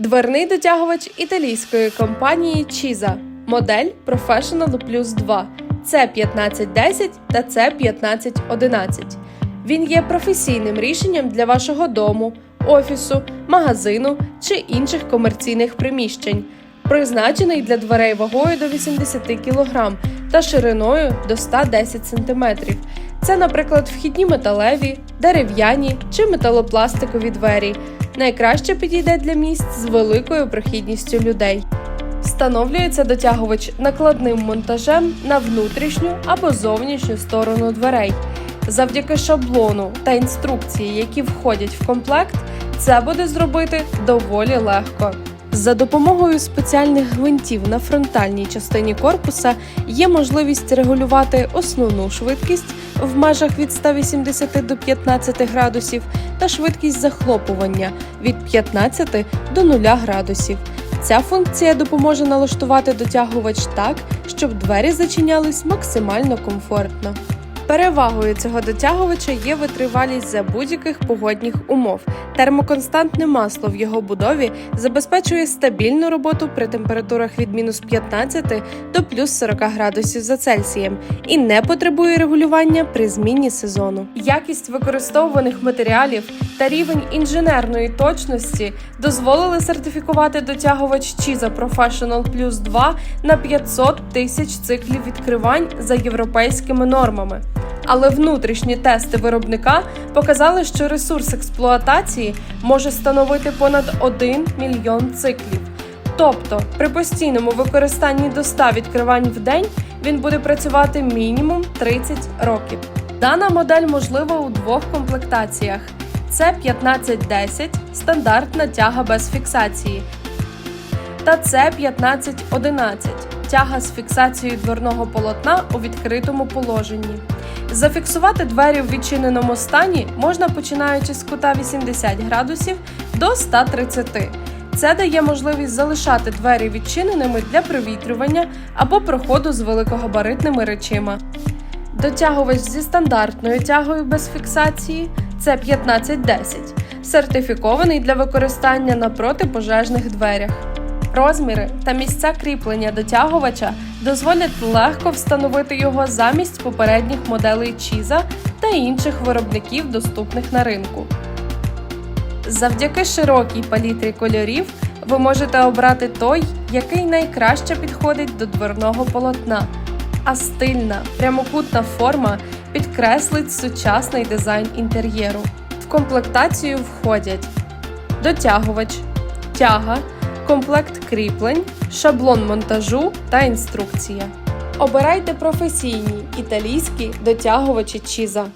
Дверний дотягувач італійської компанії Чіза. Модель Professional Plus 2 C1510 та C1511. Він є професійним рішенням для вашого дому, офісу, магазину чи інших комерційних приміщень. Призначений для дверей вагою до 80 кг та шириною до 110 см. Це, наприклад, вхідні металеві, дерев'яні чи металопластикові двері. Найкраще підійде для місць з великою прохідністю людей. Встановлюється дотягувач накладним монтажем на внутрішню або зовнішню сторону дверей. Завдяки шаблону та інструкції, які входять в комплект, це буде зробити доволі легко. За допомогою спеціальних гвинтів на фронтальній частині корпуса є можливість регулювати основну швидкість в межах від 180 до 15 градусів та швидкість захлопування від 15 до 0 градусів. Ця функція допоможе налаштувати дотягувач так, щоб двері зачинялись максимально комфортно. Перевагою цього дотягувача є витривалість за будь-яких погодних умов. Термоконстантне масло в його будові забезпечує стабільну роботу при температурах від мінус 15 до плюс 40 градусів за Цельсієм і не потребує регулювання при зміні сезону. Якість використовуваних матеріалів та рівень інженерної точності дозволили сертифікувати дотягувач Chiza Professional Plus 2 на 500 тисяч циклів відкривань за європейськими нормами. Але внутрішні тести виробника показали, що ресурс експлуатації може становити понад 1 мільйон циклів. Тобто, при постійному використанні до 100 відкривань в день він буде працювати мінімум 30 років. Дана модель можлива у двох комплектаціях: це 1510 стандартна тяга без фіксації, та це 1511 тяга з фіксацією дверного полотна у відкритому положенні. Зафіксувати двері в відчиненому стані можна починаючи з кута 80 градусів до 130. Це дає можливість залишати двері відчиненими для провітрювання або проходу з великогабаритними речима. Дотягувач зі стандартною тягою без фіксації це 1510, сертифікований для використання на протипожежних дверях. Розміри та місця кріплення дотягувача дозволять легко встановити його замість попередніх моделей Чіза та інших виробників, доступних на ринку. Завдяки широкій палітрі кольорів ви можете обрати той, який найкраще підходить до дверного полотна, а стильна прямокутна форма підкреслить сучасний дизайн інтер'єру. В комплектацію входять дотягувач, тяга, комплект кріплень, шаблон монтажу та інструкція. Обирайте професійні італійські дотягувачі Чіза.